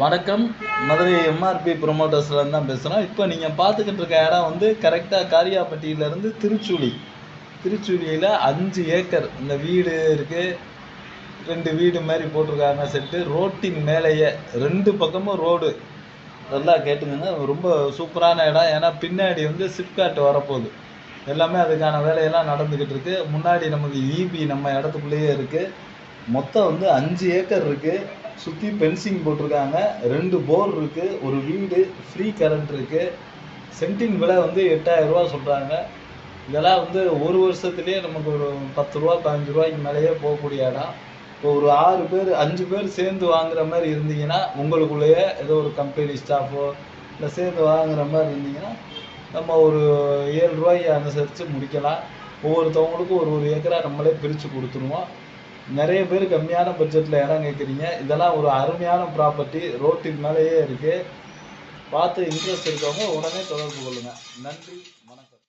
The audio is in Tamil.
வணக்கம். மதுரை எம்ஆர்பி ப்ரொமோட்டர்ஸ்லேருந்து தான் பேசுகிறோம் இப்போ நீங்கள் பார்த்துக்கிட்டு இருக்க இடம் வந்து கரெக்டாக காரியாப்பட்டியிலேருந்து திருச்சுழி திருச்சுழியில் அஞ்சு ஏக்கர் இந்த வீடு இருக்குது ரெண்டு வீடு மாதிரி போட்டிருக்காங்க செட்டு ரோட்டின் மேலேயே ரெண்டு பக்கமும் ரோடு. நல்லா கேட்டுங்கன்னா ரொம்ப சூப்பரான இடம். ஏன்னா பின்னாடி வந்து சிப்காட் வரப்போகுது. எல்லாமே அதுக்கான வேலையெல்லாம் நடந்துக்கிட்டு இருக்கு. முன்னாடி நமக்கு ஈபி நம்ம இடத்துக்குள்ளேயே இருக்குது மொத்தம் வந்து அஞ்சு ஏக்கர் இருக்குது சுற்றி பென்சிங் போட்டிருக்காங்க. ரெண்டு போர் இருக்குது ஒரு வீடு ஃப்ரீ கரண்ட் இருக்குது சென்டின் விலை வந்து எட்டாயிரம் ரூபா சொல்கிறாங்க இதெல்லாம் வந்து ஒரு வருஷத்துலேயே நமக்கு ஒரு பத்து ரூபா பதினஞ்சு ரூபாய்க்கு மேலேயே போகக்கூடிய இடம். இப்போ ஒரு ஆறு பேர் அஞ்சு பேர் சேர்ந்து வாங்குற மாதிரி இருந்தீங்கன்னா உங்களுக்குள்ளேயே ஏதோ ஒரு கம்பெனி ஸ்டாஃபோ இல்லை சேர்ந்து வாங்குற மாதிரி இருந்தீங்கன்னா நம்ம ஒரு ஏழு ரூபாய் அனுசரித்து முடிக்கலாம். ஒவ்வொருத்தவங்களுக்கும் ஒரு ஒரு ஏக்கரா நம்மளே பிரித்து கொடுத்துருவோம். நிறைய பேர் கம்மியான பட்ஜெட்டில் இடம் கேட்குறீங்க இதெல்லாம் ஒரு அருமையான ப்ராப்பர்ட்டி ரோட்டின் மேலேயே இருக்குது பார்த்து இன்ட்ரெஸ்ட் இருக்கவங்க உடனே தொடர்பு கொள்ளுங்கள் நன்றி. வணக்கம்.